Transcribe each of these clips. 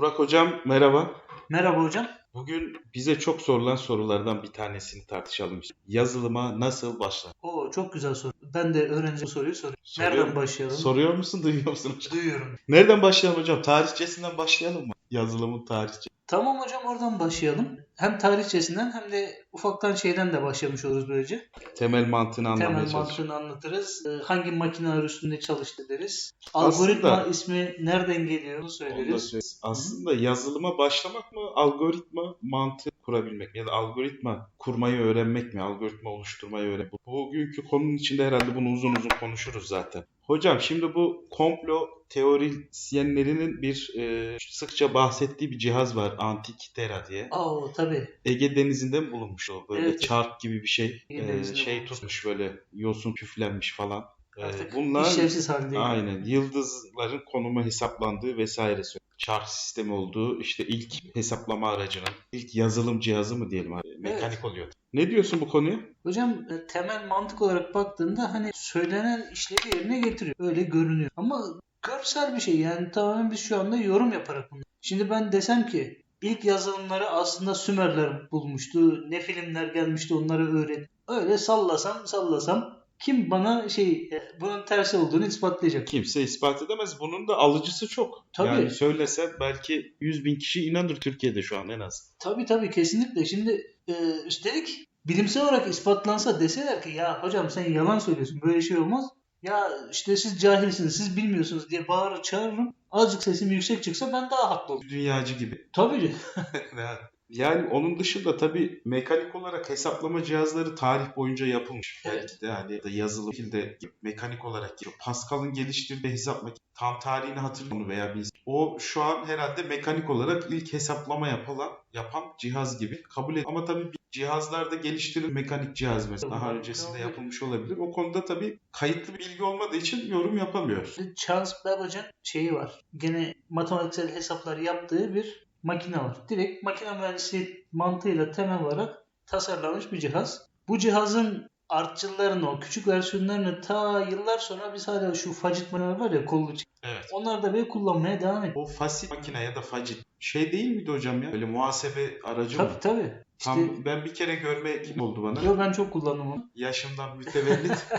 Burak Hocam merhaba. Merhaba hocam. Bugün bize çok sorulan sorulardan bir tanesini tartışalım. Yazılıma nasıl başlar? Oo çok güzel soru. Ben de öğrenci soruyu soruyorum. Soruyor- Nereden başlayalım? Soruyor musun, duyuyor musun hocam? Duyuyorum. Nereden başlayalım hocam? Tarihçesinden başlayalım mı? Yazılımın tarihçesi. Tamam hocam oradan başlayalım. Hem tarihçesinden hem de ufaktan şeyden de başlamış oluruz böylece. Temel mantığını anlamaya Temel çalışıyoruz. mantığını anlatırız. Ee, Hangi makineler üstünde çalıştı deriz. Aslında- Algoritma ismi nereden geliyor onu Onu söyleriz. söyleyeyim. Aslında yazılıma başlamak mı, algoritma mantığı kurabilmek? Ya da algoritma kurmayı öğrenmek mi? Algoritma oluşturmayı öğrenmek? Bugünkü konunun içinde herhalde bunu uzun uzun konuşuruz zaten. Hocam şimdi bu komplo teorisyenlerinin bir e, sıkça bahsettiği bir cihaz var. Antikythera diye. Aa tabii. Ege Denizi'nde mi bulunmuş o? Böyle Evet. çark gibi bir şey. E, şey bulunmuş. tutmuş böyle yosun püflenmiş falan. E, Artık bunlar işlevsiz halde. Aynen. Yıldızların konumu hesaplandığı vesaire. Çark sistemi olduğu işte ilk hesaplama aracının ilk yazılım cihazı mı diyelim abi? Mekanik oluyor. Ne diyorsun bu konuya? Hocam e, temel mantık olarak baktığında hani söylenen işlevi yerine getiriyor. Öyle görünüyor. Ama görsel bir şey yani tamamen biz şu anda yorum yaparak bunu. Şimdi ben desem ki ilk yazılımları aslında Sümerler bulmuştu. Ne filmler gelmişti onları öğret. Öyle sallasam sallasam kim bana şey e, bunun tersi olduğunu ispatlayacak. Kimse ispat edemez. Bunun da alıcısı çok. Tabii. Yani söylese belki 100 bin kişi inanır Türkiye'de şu an en az. Tabii tabii kesinlikle. Şimdi e, üstelik bilimsel olarak ispatlansa deseler ki ya hocam sen yalan söylüyorsun böyle şey olmaz. Ya işte siz cahilsiniz siz bilmiyorsunuz diye bağırır çağırırım. Azıcık sesim yüksek çıksa ben daha haklı olurum. Dünyacı gibi. Tabii. Yani onun dışında tabii mekanik olarak hesaplama cihazları tarih boyunca yapılmış. Evet. Belki de hani da yazılı şekilde mekanik olarak. Pascal'ın geliştirdiği hesap makinesi tam tarihini hatırlıyorum veya bir o şu an herhalde mekanik olarak ilk hesaplama yapılan yapan cihaz gibi kabul edilir. Ama tabii cihazlarda geliştirilen mekanik cihaz mesela daha öncesinde yapılmış olabilir. O konuda tabii kayıtlı bilgi olmadığı için yorum yapamıyoruz. Charles Babbage'ın şeyi var. Gene matematiksel hesaplar yaptığı bir makine var. Direkt makine mühendisliği mantığıyla temel olarak tasarlanmış bir cihaz. Bu cihazın artçıllarını, o küçük versiyonlarını ta yıllar sonra biz hala şu facit makineler var ya kollu Evet. Onlar da böyle kullanmaya devam ediyor. O fasit makine ya da facit şey değil miydi hocam ya? Böyle muhasebe aracı mı? Tabii tabii. İşte, Tam ben bir kere görme gibi oldu bana. yo ben çok kullandım onu. Yaşımdan mütevellit.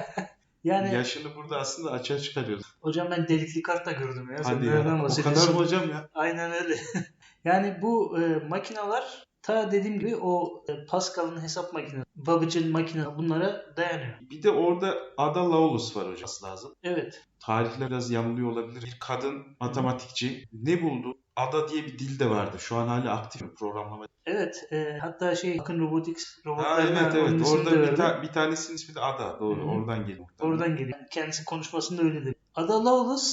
Yani Yaşını burada aslında açığa çıkarıyoruz. hocam ben delikli kart da gördüm ya. Sen Hadi nereden ya. O kadar mı hocam ya? Aynen öyle. yani bu e, makineler ta dediğim gibi o e, Pascal'ın hesap makinesi, Babbage'ın makinesi bunlara dayanıyor. Bir de orada Ada Lovelace var hocam lazım. Evet. Tarihler biraz yanılıyor olabilir. Bir kadın matematikçi ne buldu? Ada diye bir dil de vardı. Şu an hala aktif mi programlama? Evet. e, hatta şey Akın Robotics Ha, robotlarına evet evet. Orada bir, ta- bir tanesinin ismi de Ada. Doğru. Hı hı. Oradan geliyor. Oradan geliyor. Kendisi konuşmasında öyle dedi. Ada Lovelace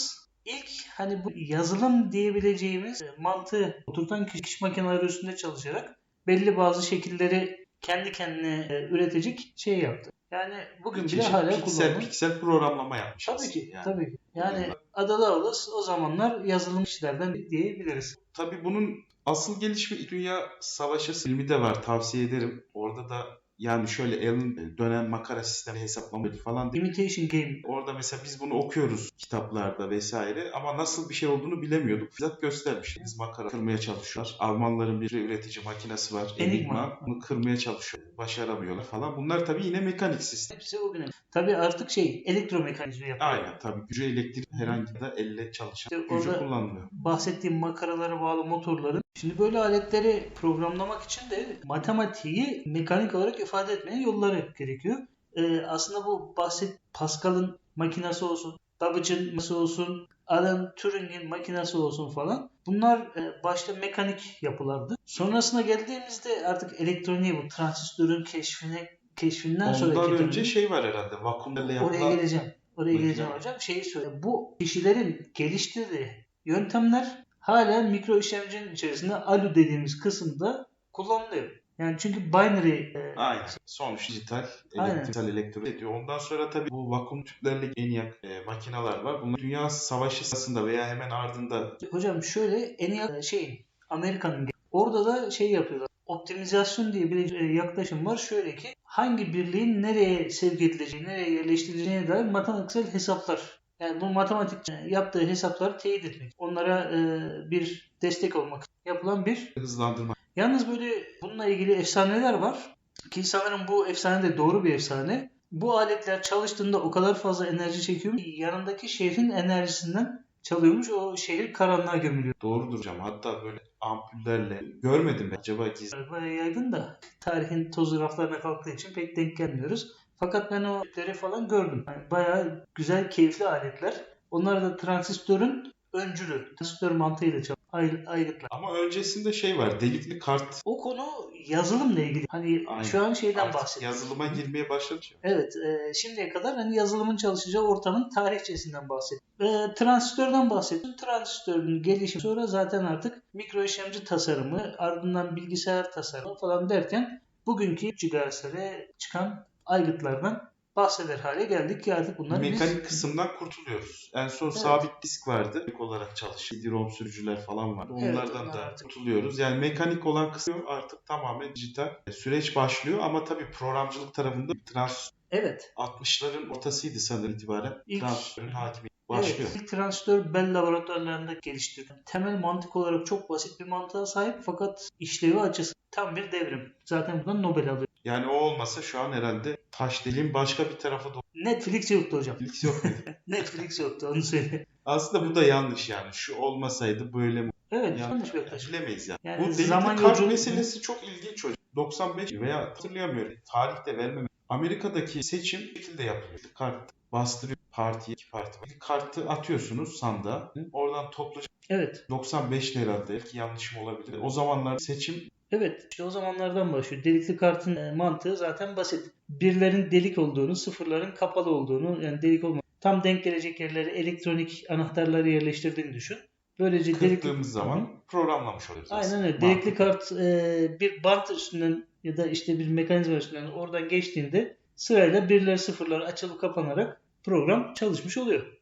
ilk hani bu yazılım diyebileceğimiz e, mantığı oturtan kişi, makineleri üstünde çalışarak belli bazı şekilleri kendi kendine e, üretecek şey yaptı. Yani bugün Bir bile çeşit hala piksel kullanılan. piksel programlama yapmış. Tabii ki, yani. tabii ki. Yani Yani- Ada Lovelace o zamanlar yazılım kişilerden biri diyebiliriz. Tabii bunun asıl gelişme Dünya Savaşı filmi de var. Tavsiye ederim. Orada da yani şöyle Alan dönen makara sistemi hesaplama falan. Imitation Game. Orada mesela biz bunu okuyoruz kitaplarda vesaire ama nasıl bir şey olduğunu bilemiyorduk. Bizzat göstermiş. Biz makara kırmaya çalışıyorlar. Almanların bir üretici makinesi var. Enigma. Enigma. Bunu kırmaya çalışıyor. Başaramıyorlar falan. Bunlar tabii yine mekanik sistem. Hepsi o güne. Tabii artık şey elektromekanizma yapıyor. Aynen tabii. Gücü elektrik herhangi bir elle çalışan İşte gücü kullanılıyor. bahsettiğim makaralara bağlı motorların. Şimdi böyle aletleri programlamak için de matematiği mekanik olarak ifade etmenin yolları gerekiyor. Ee, aslında bu bahset Pascal'ın makinesi olsun, Babbage'ın makinesi olsun, Alan Turing'in makinesi olsun falan. Bunlar e, başta mekanik yapılardı. Sonrasına geldiğimizde artık elektroniği bu transistörün keşfine keşfinden Ondan dönemde- önce şey var herhalde. Oraya yapılan geleceğim. Oraya geleceğim hocam. Şeyi söyle. Bu kişilerin geliştirdiği yöntemler hala mikro işlemcinin içerisinde ALU dediğimiz kısımda kullanılıyor. Yani çünkü binary e, Aynen. Sonuç dijital, elektriksel elektrik ediyor. Ondan sonra tabii bu vakum tüplerle ENIAC e, makineler var. Bunlar Dünya Savaşı sırasında veya hemen ardında hocam şöyle ENIAC şeyin Amerika'nın orada da şey yapıyorlar. Optimizasyon diye bir e, yaklaşım var. Şöyle ki hangi birliğin nereye sevk edileceği, nereye yerleştirileceğine dair matematiksel hesaplar Yani bu matematik yaptığı hesapları teyit etmek. Onlara e, bir destek olmak yapılan bir Hızlandırma. Yalnız böyle bununla ilgili efsaneler var ki sanırım bu efsane de doğru bir efsane. Bu aletler çalıştığında o kadar fazla enerji çekiyor ki yanındaki şehrin enerjisinden çalıyormuş. O şehir karanlığa gömülüyor. Doğrudur hocam. Hatta böyle ampullerle görmedim ben. Acaba gizli. Bayağı yaygın da tarihin tozu raflarına kalktığı için pek denk gelmiyoruz. Fakat ben o ipleri falan gördüm. Yani bayağı güzel, keyifli aletler. Onlar da transistörün öncülü. Transistör mantığıyla çalışan ay- aygıtlar. Ama öncesinde şey var. Delikli kart O konu yazılımla ilgili. Hani Aynen. şu an şeyden artık bahsediyoruz. yazılıma girmeye başladı. Evet, e, şimdiye kadar hani yazılımın çalışacağı ortamın tarihçesinden bahsettim. E, transistörden bahsettim. Transistörün gelişimi sonra zaten artık mikro işlemci tasarımı, ardından bilgisayar tasarımı falan derken bugünkü GHz'lere çıkan aygıtlardan bahseder hale geldik ki artık bunlar biz- Mekanik kısımdan kurtuluyoruz. En son Evet. sabit disk vardı. Mekanik olarak çalışan CD-ROM sürücüler falan vardı. Evet, Onlardan onlar da artık- kurtuluyoruz. Yani mekanik olan kısmı artık tamamen dijital. Süreç başlıyor ama tabii programcılık tarafında trans Evet. 60'ların ortasıydı sanırım itibaren. İlk- Transistörün hakimiyeti başlıyor. Evet, ilk transistör Bell laboratuvarlarında geliştirildi. Temel mantık olarak çok basit bir mantığa sahip fakat işlevi açısı tam bir devrim. Zaten bundan Nobel alıyor. Yani o olmasa şu an herhalde taş deliğin başka bir tarafı da Netflix yoktu hocam. ilgisi yok. Netflix yoktu onu söyleyeyim. Aslında bu da yanlış yani. Şu olmasaydı böyle mi? Evet Yani, yanlış bir yaklaşım. bilemeyiz yani. Yani bu zaman kart yolculuğu- meselesi çok ilginç hocam. 95 veya hatırlayamıyorum. Tarihte vermem. Amerika'daki seçim şekilde yapılıyor. Kart bastırıyor partiye, iki parti var. Kartı atıyorsunuz sandığa. Oradan topluca Evet. 95 herhalde. Belki yanlışım olabilir. O zamanlar seçim Evet. İşte o zamanlardan başlıyor. Delikli kartın e, mantığı zaten basit. Birlerin delik olduğunu, sıfırların kapalı olduğunu, yani delik olma. Tam denk gelecek yerlere elektronik anahtarları yerleştirdiğini düşün. Böylece delikli kırdığımız zaman programlamış oluyoruz. Aynen aslında. öyle. Delikli kart e, bir bant üstünden ya da işte bir mekanizma üstünden oradan geçtiğinde sırayla birler sıfırlar açılıp kapanarak program çalışmış oluyor.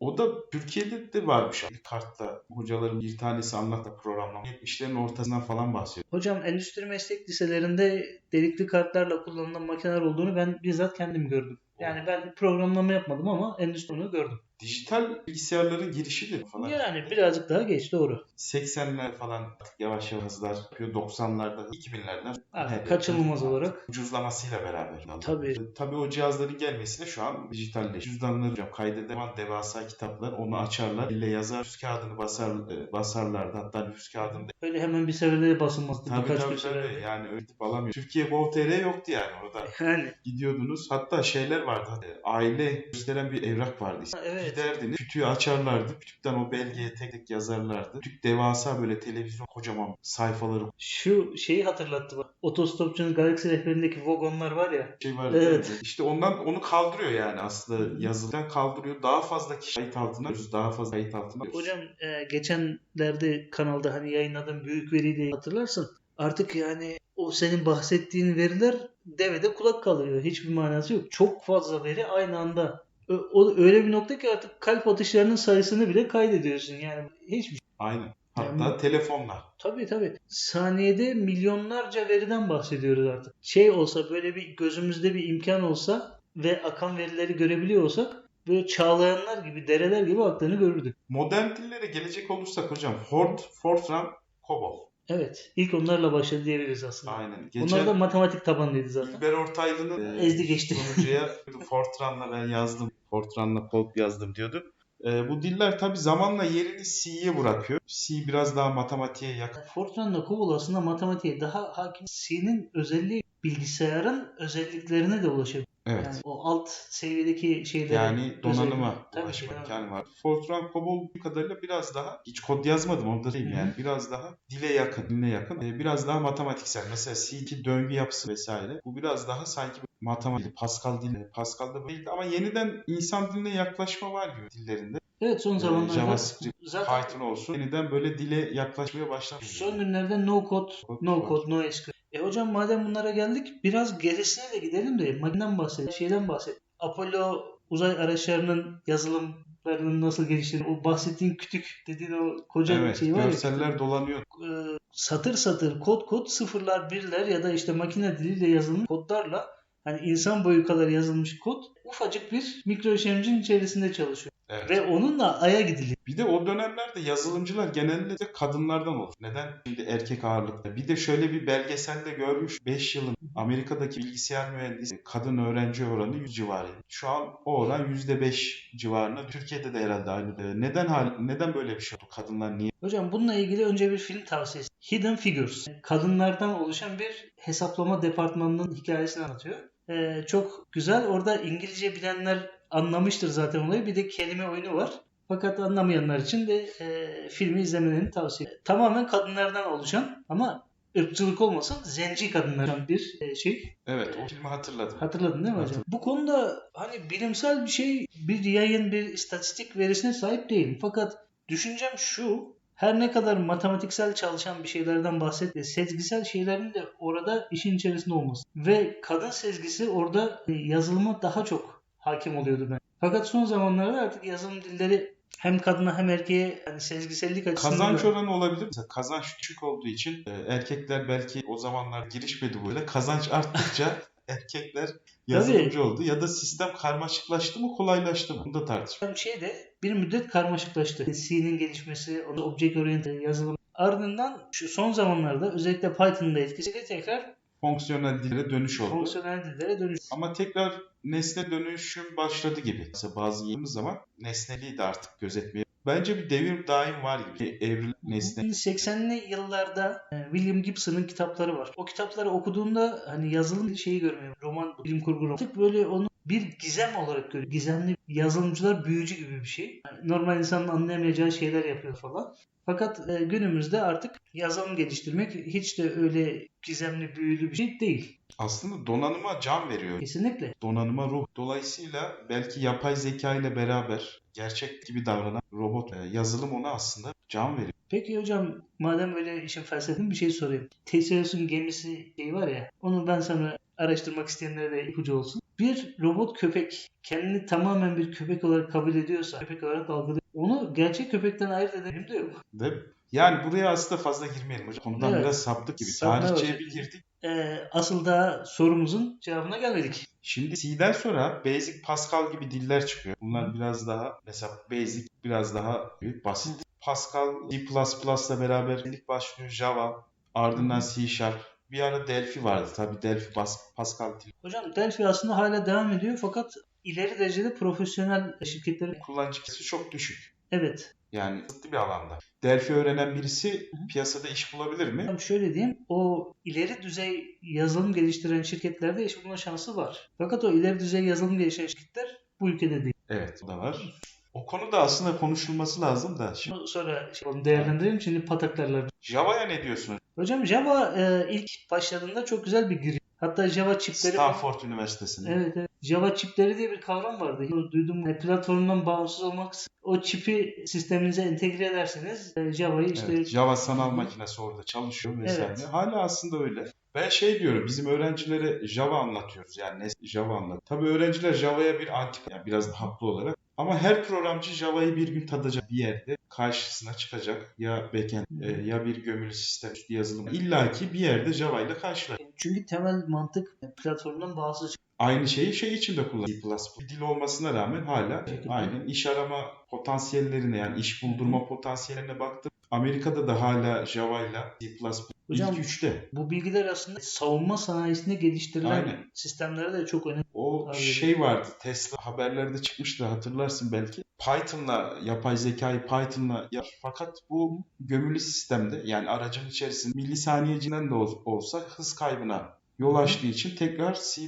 O da Türkiye'de de varmış. Bir kartta hocaların bir tanesi anlattı programlama. 70'lerin ortasından falan bahsediyor. Hocam endüstri meslek liselerinde delikli kartlarla kullanılan makineler olduğunu ben bizzat kendim gördüm. Yani ben programlama yapmadım ama endüstri onu gördüm. Dijital bilgisayarların girişidir falan. Yani birazcık daha geç doğru. 80'ler falan yavaş yavaş hızlar yapıyor. 90'larda, 2000'lerden Artık Evet. kaçınılmaz olarak. ucuzlamasıyla beraber. Tabii. Tabii o cihazların gelmesiyle şu an dijitalleşiyor. Cüzdanları hocam kaydedemem devasa kitaplar. Onu açarlar. Elle yazar. Nüfus kağıdını basar, e, basarlardı. Hatta nüfus kağıdını Öyle hemen bir seferde basılmazdı. Tabii birkaç tabii bir tabii. seferde. Yani ödeyip alamıyor. Türkiye Gov.tr yoktu yani orada. Yani Gidiyordunuz. Hatta şeyler vardı. E, Aile gösteren bir evrak vardı. evet. Giderdiniz. Kütüğü açarlardı. Kütükten o belgeye tek tek yazarlardı. Kütük devasa böyle televizyon kocaman sayfaları Şu şeyi hatırlattı bak. Otostopçunun Galaxy rehberindeki vagonlar var ya. şey var. Evet. İşte ondan onu kaldırıyor yani aslında yazıdan kaldırıyor. Daha fazla kişi kayıt altına. Daha fazla kayıt altına. Hocam e, geçenlerde kanalda hani yayınladığım büyük veriyle hatırlarsın. Artık yani o senin bahsettiğin veriler devede kulak kalıyor. Hiçbir manası yok. Çok fazla veri aynı anda. O öyle bir nokta ki artık kalp atışlarının sayısını bile kaydediyorsun. Yani hiçbir şey. Aynen. Hatta Yani- telefonlar. Tabii tabii. Saniyede milyonlarca veriden bahsediyoruz artık. Şey olsa böyle bir gözümüzde bir imkan olsa ve akan verileri görebiliyor olsak böyle çağlayanlar gibi, dereler gibi aktığını görürdük. Modern dillere gelecek olursak hocam Ford, Fortran, COBOL. Evet. ilk onlarla başladı diyebiliriz aslında. Aynen. Geçen Onlar da matematik tabanlıydı zaten. İlber Ortaylı'nın e, Ezdi geçti. sunucuya Fortran'la ben yazdım. Fortran'la kod yazdım diyordu. E, bu diller tabi zamanla yerini C'ye bırakıyor. C biraz daha matematiğe yakın. Fortran'la COBOL aslında matematiğe daha hakim. C'nin özelliği bilgisayarın özelliklerine de ulaşabilir. Evet. Yani o alt seviyedeki şeyleri. Yani donanıma ulaşma imkanı var. Fortran Cobol kadarıyla biraz daha hiç kod yazmadım orada değil yani biraz daha dile yakın, diline yakın. Ee, biraz daha matematiksel. Mesela C2 döngü yapısı vesaire. Bu biraz daha sanki matematik, Pascal dili. Pascal'da değil ama yeniden insan diline yaklaşma var gibi dillerinde. Evet son Ee, zamanlarda JavaScript, zaten Python olsun. Yeniden böyle dile yaklaşmaya başlamış. son günlerde no code, no code, no SQL. E hocam madem bunlara geldik biraz gerisine de gidelim de makineden bahsedelim, şeyden bahsedelim. Apollo uzay araçlarının yazılımlarının nasıl geliştiğini, o bahsettiğin kütük dediğin o koca Evet, şey var ya. görseller dolanıyor. e, satır satır kod kod sıfırlar birler ya da işte makine diliyle yazılmış kodlarla hani insan boyu kadar yazılmış kod ufacık bir mikro işlemcinin içerisinde çalışıyor. Evet. Ve onunla Ay'a gidiliyor. Bir de o dönemlerde yazılımcılar genellikle kadınlardan olur. Neden? Şimdi erkek ağırlıkta. Bir de şöyle bir belgeselde görmüş 5 yılın Amerika'daki bilgisayar mühendisi kadın öğrenci oranı 100 civarı. Şu an o oran %5 civarında. Türkiye'de de herhalde aynı. Ee, Neden hal, neden böyle bir şey oldu? Kadınlar niye? Hocam bununla ilgili önce bir film tavsiyesi. Hidden Figures. Kadınlardan oluşan bir hesaplama departmanının hikayesini anlatıyor. Ee, çok güzel. Orada İngilizce bilenler anlamıştır zaten olayı. Bir de kelime oyunu var. Fakat anlamayanlar için de e, filmi izlemelerini tavsiye ederim. Tamamen kadınlardan oluşan ama ırkçılık olmasın zenci kadınlardan bir e, şey. Evet o filmi hatırladım. Hatırladın değil mi hocam? Hatırladım. Bu konuda hani bilimsel bir şey, bir yayın, bir istatistik verisine sahip değilim. Fakat düşüncem şu, her ne kadar matematiksel çalışan bir şeylerden bahset de sezgisel şeylerin de orada işin içerisinde olması. Ve kadın sezgisi orada e, yazılıma daha çok hakim oluyordu ben. Fakat son zamanlarda artık yazılım dilleri hem kadına hem erkeğe hani sezgisellik açısından Kazanç da- oranı olabilir. Mesela kazanç düşük olduğu için e, erkekler belki o zamanlar girişmedi böyle. Kazanç arttıkça erkekler yazılımcı oldu. Ya da sistem karmaşıklaştı mı kolaylaştı mı? Bunu da tartışılır. şey de bir müddet karmaşıklaştı. C'nin gelişmesi, object oriented yazılım. Ardından şu son zamanlarda özellikle Python'ın da etkisiyle tekrar Fonksiyonel dillere dönüş oldu. fonksiyonel dillere dönüş. Ama tekrar nesne dönüşüm başladı gibi. Mesela bazı yediğimiz zaman nesneliği de artık gözetmeye. Bence bir devir daim var gibi. Evrim nesne. 80'li yıllarda e, William Gibson'ın kitapları var. O kitapları okuduğunda hani yazılım şeyi görmüyor. Roman, bilim kurgu roman. Artık böyle onu bir gizem olarak görüyor. Gizemli yazılımcılar büyücü gibi bir şey. Yani normal insanın anlayamayacağı şeyler yapıyor falan. Fakat e, günümüzde artık yazılım geliştirmek hiç de öyle gizemli, büyülü bir şey değil. Aslında donanıma can veriyor. Kesinlikle. Donanıma ruh. Dolayısıyla belki yapay zeka ile beraber gerçek gibi davranan robot e, yazılım ona aslında can veriyor. Peki hocam madem öyle işin felsefesini bir şey sorayım. Theseus'un gemisi şey var ya onu ben sana araştırmak isteyenlere de ipucu olsun. Bir robot köpek kendini tamamen bir köpek olarak kabul ediyorsa, köpek olarak algılıyor. Onu gerçek köpekten ayırt edelim de yok. Değil mi? Yani buraya aslında fazla girmeyelim hocam. Konudan Evet. biraz saptık gibi. Sapma Tarihçiye hocam. bir girdik. Ee, asıl daha sorumuzun cevabına gelmedik. Şimdi C'den sonra Basic, Pascal gibi diller çıkıyor. Bunlar biraz daha mesela Basic biraz daha basit. Pascal, C++'la beraber ilk başlıyor Java, ardından C Sharp. Bir ara Delphi vardı. Tabii Delphi Bas- Pascal. Hocam Delphi aslında hala devam ediyor fakat ileri derecede profesyonel şirketlerin Kullanıcı kitlesi çok düşük. evet Yani kısıtlı bir alanda. Delphi öğrenen birisi piyasada iş bulabilir mi? Hocam şöyle diyeyim, o ileri düzey yazılım geliştiren şirketlerde iş bulma şansı var. Fakat o ileri düzey yazılım geliştiren şirketler bu ülkede değil. Evet, o da var. O konuda aslında konuşulması lazım da. Şimdi sonra şey yapalım, değerlendirelim şimdi pataklarlar. Java'ya ne diyorsunuz? Hocam Java e, ilk başladığında çok güzel bir giriş. Hatta Java çipleri Stanford Üniversitesi'nde. Evet, evet. Java çipleri diye bir kavram vardı. Bunu duydum. E, Platformdan bağımsız olmak o çipi sisteminize entegre ederseniz e, Java'yı işte Evet, Java sanal makinesi orada çalışıyor vesaire. Evet. Hala aslında öyle. Ben şey diyorum, bizim öğrencilere Java anlatıyoruz. Yani Java anlat. Tabii öğrenciler Java'ya bir antik, yani biraz da haklı olarak. Ama her programcı Java'yı bir gün tadacak bir yerde karşısına çıkacak. Ya backend e, ya bir gömülü sistem üstü yazılım. İlla ki bir yerde Java ile karşılaşacak. çünkü temel mantık platformdan bağımsız Aynı şeyi şey için de kullanıyor. C++. Dil olmasına rağmen hala aynen iş arama potansiyellerine yani iş buldurma potansiyellerine baktım. Amerika'da da hala Java ile C++ Hocam, ilk üçte. Bu bilgiler aslında savunma sanayisinde geliştirilen Aynen. sistemlere de çok önemli. O şey vardı Tesla haberlerde çıkmıştı hatırlarsın belki. Python'la yapay zekayı Python'la yap. Fakat bu gömülü sistemde yani aracın içerisinde milisaniyecinden de ol- olsa hız kaybına yol açtığı için tekrar C++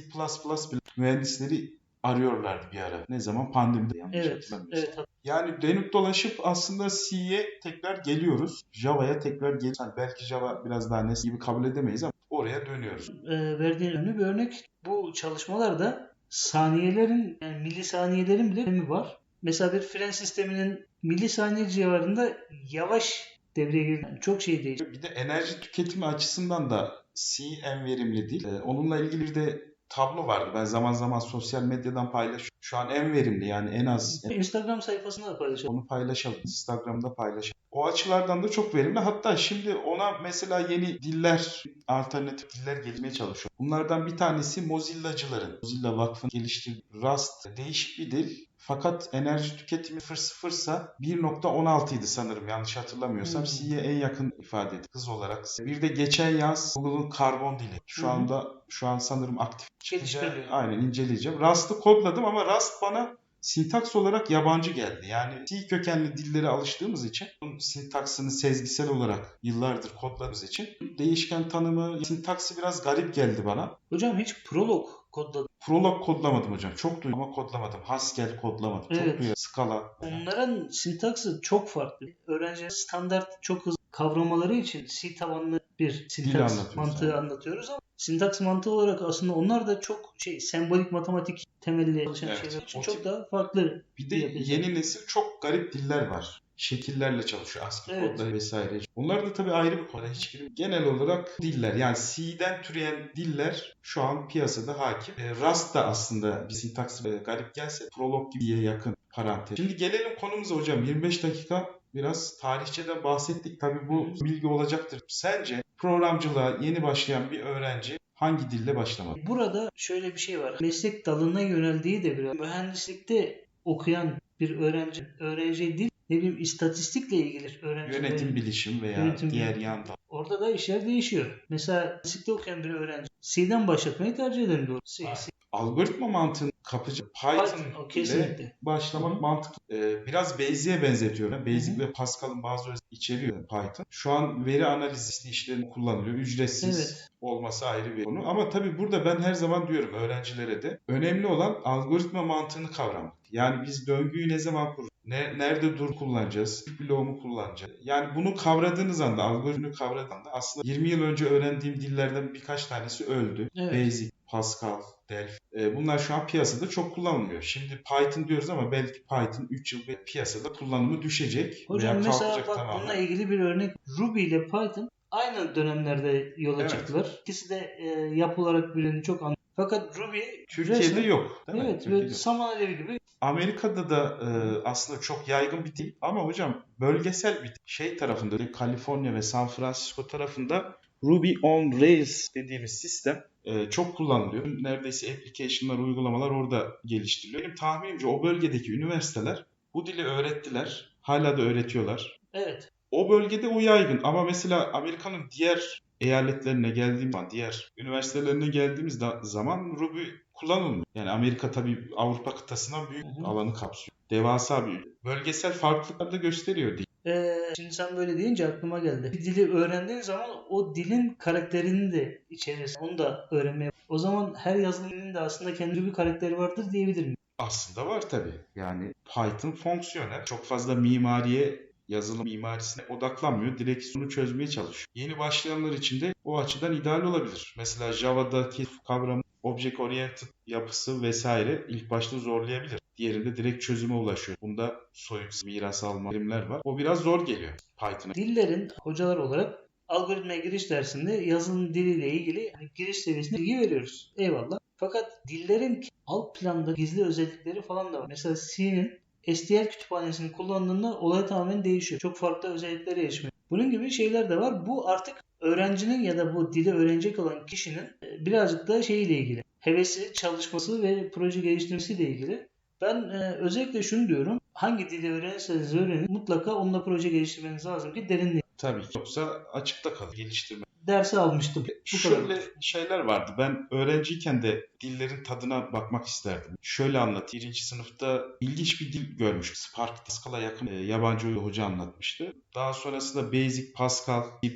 mühendisleri arıyorlardı bir ara. Ne zaman pandemide yanlış Evet, hatırlamıyorsam. evet. Yani dönüp dolaşıp aslında C'ye tekrar geliyoruz. Java'ya tekrar geliyoruz. Hani belki Java biraz daha nesli gibi kabul edemeyiz ama oraya dönüyoruz. E, verdiğin önemli bir örnek. Bu çalışmalarda saniyelerin, yani milisaniyelerin bile önemi var. Mesela bir fren sisteminin milisaniye civarında yavaş devreye giren yani çok şey değil. Bir de enerji tüketimi açısından da C en verimli değil. Ee, onunla ilgili de tablo vardı. Ben zaman zaman sosyal medyadan paylaşıyorum. Şu an en verimli yani en az Instagram sayfasında da paylaşalım. onu paylaşalım. Instagram'da paylaşalım. O açılardan da çok verimli. Hatta şimdi ona mesela yeni diller, alternatif diller gelmeye çalışıyor. Bunlardan bir tanesi Mozilla'cıların, Mozilla Vakfı'nın geliştirdiği Rust. Değişik bir dil. Fakat enerji tüketimi 0.0 ise 1.16 idi sanırım yanlış hatırlamıyorsam. Hmm. C'ye en yakın ifade etti hız olarak. Bir de geçen yaz Google'ın karbon dili. Şu hı. anda şu an sanırım aktif. Geliştiriliyor. Aynen inceleyeceğim. Rust'ı kodladım ama Rust bana sintaks olarak yabancı geldi. Yani C kökenli dillere alıştığımız için bunun sintaksını sezgisel olarak yıllardır kodladığımız için değişken tanımı, sintaksi biraz garip geldi bana. Hocam hiç prolog kodladım. Prolog kodlamadım hocam. Çok duydum ama kodlamadım. Haskell kodlamadım. Çok Evet. duyuyorum. Scala. Onların sintaksı çok farklı. Öğrenciler standart çok hızlı kavramaları için C tabanlı bir sintaks mantığı yani. anlatıyoruz ama sintaks mantığı olarak aslında onlar da çok şey sembolik matematik temelli çalışan Evet. şeyler için çok tip- daha farklı. Bir de yeni nesil çok garip diller var. Şekillerle çalışıyor. ASCII Evet. kodları vesaire. Onlar da tabii ayrı bir konu. Hiçbiri genel olarak diller. Yani C'den türeyen diller şu an piyasada hakim. E, Rust da aslında bir sintaks e, garip gelse prolog gibiye yakın parantez. Şimdi gelelim konumuza hocam. 25 dakika biraz tarihçeden bahsettik. Tabii bu bilgi olacaktır. Sence programcılığa yeni başlayan bir öğrenci hangi dille başlamalı? Burada şöyle bir şey var. Meslek dalına yöneldiği de biraz mühendislikte okuyan bir öğrenci öğrenci değil ne bileyim istatistikle ilgili öğrenci. Yönetim bilişim veya Yönetim diğer bilişim. yan dal. Orada da işler değişiyor. Mesela mühendislikte okuyan bir öğrenci C'den başlatmayı tercih ederim doğru. C. C, Algoritma mantığını kapıcı Python, Python, ile başlamak Hı hı. mantıklı. Ee, biraz Basic'e benzetiyorum. Basic Hı hı. ve Pascal'ın bazı özellikleri içeriyor Python. Şu an veri analizi işlerinde kullanılıyor. Ücretsiz Evet. olması ayrı bir konu. Ama tabii burada ben her zaman diyorum öğrencilere de önemli olan algoritma mantığını kavramak. Yani biz döngüyü ne zaman kuracağız? Ne, nerede dur kullanacağız? Bir bloğu mu kullanacağız? Yani bunu kavradığınız anda, algoritmi kavradığınız anda aslında 20 yıl önce öğrendiğim dillerden birkaç tanesi öldü. Evet. Basic, Pascal, Delphi. E, bunlar şu an piyasada çok kullanılmıyor. Şimdi Python diyoruz ama belki Python 3 yıl piyasada kullanımı düşecek Hocam veya mesela bak tamamen. bununla ilgili bir örnek Ruby ile Python aynı dönemlerde yola Evet. çıktılar. İkisi de e, yapı olarak birbirini çok anlıyor. Fakat Ruby Türkiye'de resmen- yok. Değil mi? Evet ve yok. saman alevi gibi Amerika'da da e, aslında çok yaygın bir dil ama hocam bölgesel bir. Şey tarafında Kaliforniya ve San Francisco tarafında Ruby on Rails dediğimiz sistem e, çok kullanılıyor. Neredeyse application'lar, uygulamalar orada geliştiriliyor. Benim tahminimce o bölgedeki üniversiteler bu dili öğrettiler. Hala da öğretiyorlar. evet O bölgede o yaygın ama mesela Amerika'nın diğer eyaletlerine geldiğimiz zaman, diğer üniversitelerine geldiğimiz da- zaman Ruby kullanılmıyor. Yani Amerika tabii Avrupa kıtasından büyük Hı hı. alanı kapsıyor. Devasa bir ülke. Bölgesel farklılıklar da gösteriyor değil. Ee, şimdi sen böyle deyince aklıma geldi. Bir dili öğrendiğin zaman o dilin karakterini de içerirsin. Onu da öğrenmeye. O zaman her yazılım dilinin de aslında kendi bir karakteri vardır diyebilir miyim? Aslında var tabii. Yani Python fonksiyonel. Çok fazla mimariye yazılım mimarisine odaklanmıyor. Direkt bunu çözmeye çalışıyor. Yeni başlayanlar için de o açıdan ideal olabilir. Mesela Java'daki kavram object oriented yapısı vesaire ilk başta zorlayabilir. Diğerinde direkt çözüme ulaşıyor. Bunda soyut miras alma birimler var. O biraz zor geliyor Python'a. Dillerin hocalar olarak algoritmaya giriş dersinde yazılım diliyle ilgili hani giriş seviyesinde bilgi veriyoruz. Eyvallah. Fakat dillerin alt planda gizli özellikleri falan da var. Mesela C'nin STL kütüphanesini kullandığında olay tamamen değişiyor. Çok farklı özelliklere erişmiyor. Bunun gibi şeyler de var. Bu artık öğrencinin ya da bu dili öğrenecek olan kişinin e, birazcık da şeyiyle ilgili. Hevesi, çalışması ve proje geliştirmesiyle ilgili. Ben e, özellikle şunu diyorum. Hangi dili öğrenirseniz öğrenin mutlaka onunla proje geliştirmeniz lazım ki derinleyin. Tabii. Yoksa açıkta kalır geliştirme. Dersi almıştım. Bu kadar. Şöyle şeyler vardı. Ben öğrenciyken de dillerin tadına bakmak isterdim. Şöyle anlatayım. Birinci sınıfta ilginç bir dil görmüştüm. Spark, Pascal'a yakın e, yabancı bir hoca anlatmıştı. Daha sonrasında Basic, Pascal, C++,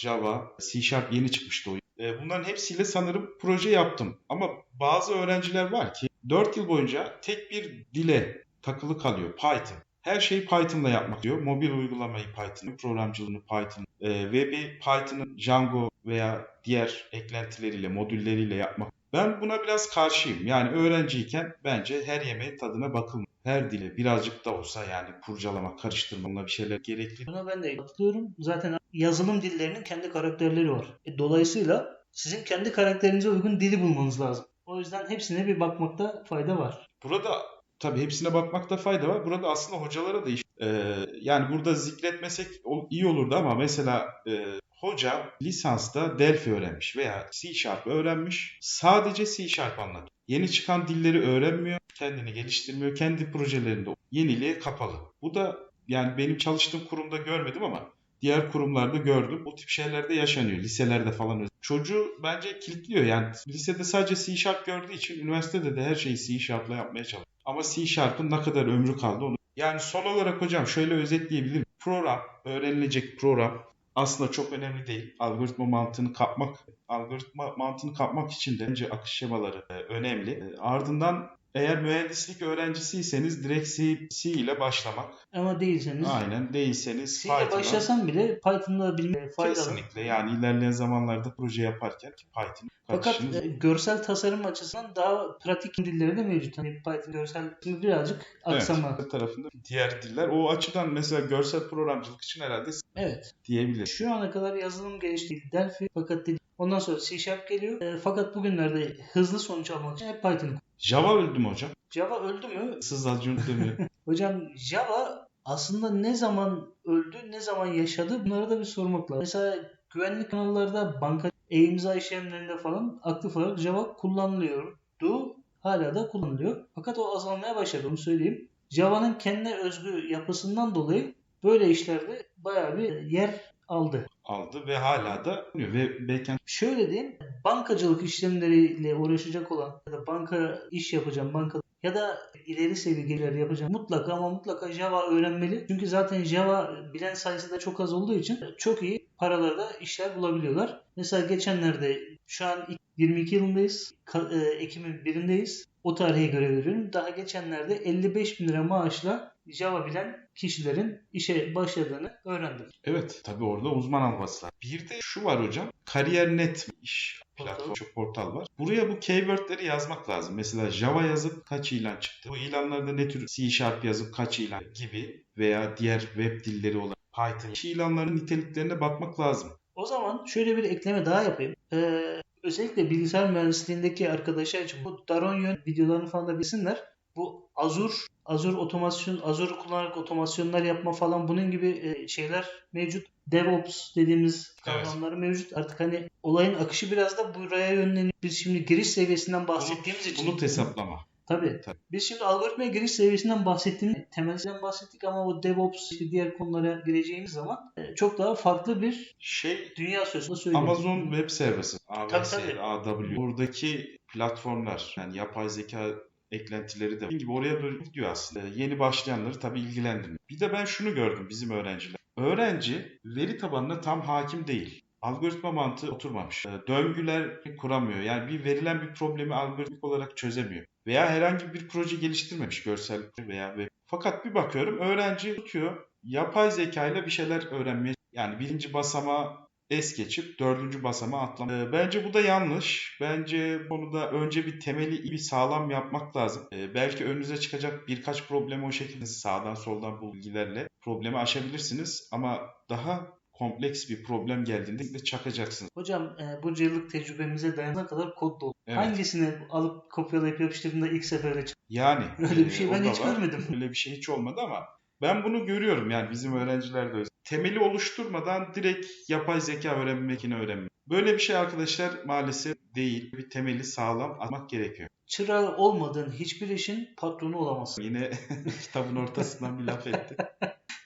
Java, C Sharp yeni çıkmıştı o. E, Bunların hepsiyle sanırım proje yaptım. Ama bazı öğrenciler var ki 4 yıl boyunca tek bir dile takılı kalıyor. Python. Her şeyi Python'la yapmak diyor. Mobil uygulamayı Python, programcılığını Python, e, web'i Python'ın Django veya diğer eklentileriyle, modülleriyle yapmak. Ben buna biraz karşıyım. Yani öğrenciyken bence her yemeğin tadına bakılmalı. Her dile birazcık da olsa yani kurcalama, karıştırma, bir şeyler gerekli. Buna ben de katılıyorum. Zaten yazılım dillerinin kendi karakterleri var. E, dolayısıyla sizin kendi karakterinize uygun dili bulmanız lazım. O yüzden hepsine bir bakmakta fayda var. Burada tabii hepsine bakmakta fayda var. Burada aslında hocalara da iş. Ee, yani burada zikretmesek iyi olurdu ama mesela e, Hoca lisansta Delphi öğrenmiş veya C Sharp öğrenmiş. Sadece C Sharp anlatıyor. Yeni çıkan dilleri öğrenmiyor, kendini geliştirmiyor, kendi projelerinde yeniliğe kapalı. Bu da yani benim çalıştığım kurumda görmedim ama diğer kurumlarda gördüm. Bu tip şeyler de yaşanıyor. Liselerde falan. Çocuğu bence kilitliyor. Yani lisede sadece C Sharp gördüğü için üniversitede de her şeyi C Sharp'la yapmaya çalışıyor. Ama C Sharp'ın ne kadar ömrü kaldı onu. Yani son olarak hocam şöyle özetleyebilirim. Program, öğrenilecek program aslında çok önemli değil. Algoritma mantığını kapmak, algoritma mantığını kapmak için de önce akış şemaları e, önemli. E, ardından eğer mühendislik öğrencisiyseniz direkt C, C ile başlamak. Ama değilseniz Aynen değilseniz C ile Python'la. başlasam bile Python'da bilmek faydalı. Kesinlikle yani ilerleyen zamanlarda proje yaparken Python Fakat e, görsel tasarım açısından daha pratik dilleri de mevcut. Hani Python görsel kısmı birazcık aksama. Evet, tarafında diğer diller. O açıdan mesela görsel programcılık için herhalde Evet. diyebiliriz. Şu ana kadar yazılım geliştiği Delphi fakat ondan sonra C Sharp geliyor. E, fakat bugünlerde hızlı sonuç almak için hep Python. Java öldü mü hocam? Java öldü mü? Sız acun demiyor. Hocam Java aslında ne zaman öldü, ne zaman yaşadı bunları da bir sormak lazım. Mesela güvenlik kanallarda banka e-imza işlemlerinde falan aktif olarak Java kullanılıyordu. Hala da kullanılıyor. Fakat o azalmaya başladı onu söyleyeyim. Java'nın kendine özgü yapısından dolayı böyle işlerde bayağı bir yer aldı. Aldı ve hala da ve backend Şöyle diyeyim, bankacılık işlemleriyle uğraşacak olan ya da banka iş yapacağım, banka ya da ileri seviyeler yapacağım mutlaka ama mutlaka Java öğrenmeli. Çünkü zaten Java bilen sayısı da çok az olduğu için çok iyi paralarda işler bulabiliyorlar. Mesela geçenlerde şu an 22 yılındayız. Ka- e, Ekim'in birindeyiz. O tarihe göre veriyorum. Daha geçenlerde 55 bin lira maaşla Java bilen kişilerin işe başladığını öğrendim. Evet tabi orada uzman alması lazım. Bir de şu var hocam. Kariyer.net iş platform, çok portal var. Buraya bu keywordleri yazmak lazım. Mesela Java yazıp kaç ilan çıktı. Bu ilanlarda ne tür C Sharp yazıp kaç ilan gibi veya diğer web dilleri olan Python ilanların niteliklerine bakmak lazım. O zaman şöyle bir ekleme daha yapayım. Ee, özellikle bilgisayar mühendisliğindeki arkadaşlar için bu Daron yön videolarını falan da bilsinler. Bu Azure, Azure otomasyon, Azure kullanarak otomasyonlar yapma falan bunun gibi e, şeyler mevcut. DevOps dediğimiz Evet. kavramları mevcut. Artık hani olayın akışı biraz da buraya yönleniyor. Biz şimdi giriş seviyesinden bahsettiğimiz için. Bulut hesaplama. Tabii. Tabii. Biz şimdi algoritmaya giriş seviyesinden bahsettiğimiz, temelden bahsettik ama o DevOps işte diğer konulara gireceğimiz zaman e, çok daha farklı bir Şey dünya söz konusu söylüyorum. Amazon Web Services, AWS, tabii. AW. Buradaki platformlar, yani yapay zeka eklentileri de gibi oraya doğru gidiyor aslında. Yeni başlayanları tabii ilgilendirmiyor. Bir de ben şunu gördüm bizim öğrenciler. Öğrenci veri tabanına tam hakim değil. Algoritma mantığı oturmamış. Ee, Döngüler kuramıyor. Yani bir verilen bir problemi algoritmik olarak çözemiyor. Veya herhangi bir proje geliştirmemiş görsel veya web. Fakat bir bakıyorum öğrenci tutuyor. Yapay zeka ile bir şeyler öğrenmeye yani birinci basamağı es geçip dördüncü basamağa atlama. Ee, bence bu da yanlış. Bence konuda önce bir temeli bir sağlam yapmak lazım. Ee, belki önünüze çıkacak birkaç problemi o şekilde sağdan soldan bu bilgilerle problemi aşabilirsiniz. Ama daha kompleks bir problem geldiğinde de çakacaksınız. Hocam e, bunca yıllık tecrübemize dayanana kadar kod dolu. Evet. Hangisini alıp kopyalayıp yapıştırdığında ilk seferde çıktı? Yani Öyle bir e, şey ben hiç var. görmedim. Öyle bir şey hiç olmadı ama ben bunu görüyorum yani bizim öğrenciler de öyle. Temeli oluşturmadan direkt yapay zeka öğrenmekini öğrenmek. Böyle bir şey arkadaşlar maalesef değil. Bir temeli sağlam atmak gerekiyor. Çırağı olmadığın hiçbir işin patronu olamazsın. Yine kitabın ortasından bir laf etti.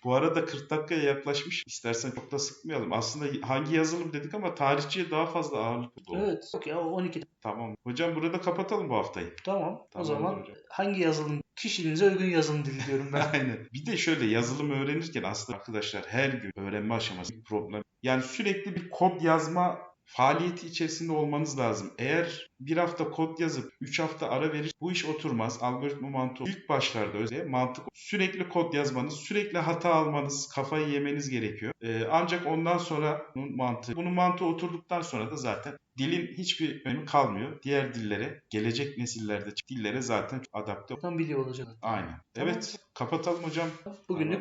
Bu arada 40 dakikaya yaklaşmış. İstersen çok da sıkmayalım. Aslında hangi yazılım dedik ama tarihçiye daha fazla ağırlık oldu. Evet. Ya 12. Tamam. Hocam burada kapatalım bu haftayı. Tamam. o Tamam zaman hocam. hangi yazılım kişiliğinize uygun yazılım dili diyorum ben. Aynen. Bir de şöyle yazılım öğrenirken aslında arkadaşlar her gün öğrenme aşaması bir problem. Yani sürekli bir kod yazma faaliyeti içerisinde olmanız lazım. Eğer bir hafta kod yazıp 3 hafta ara verir bu iş oturmaz. Algoritma mantığı ilk başlarda özel mantık sürekli kod yazmanız, sürekli hata almanız, kafayı yemeniz gerekiyor. Ee, ancak ondan sonra bunun mantığı, bunun mantığı oturduktan sonra da zaten dilin hiçbir önemi kalmıyor. Diğer dillere, gelecek nesillerde dillere zaten adapte. Tam biliyor olacak. Aynen. Evet, kapatalım hocam. Bugünlük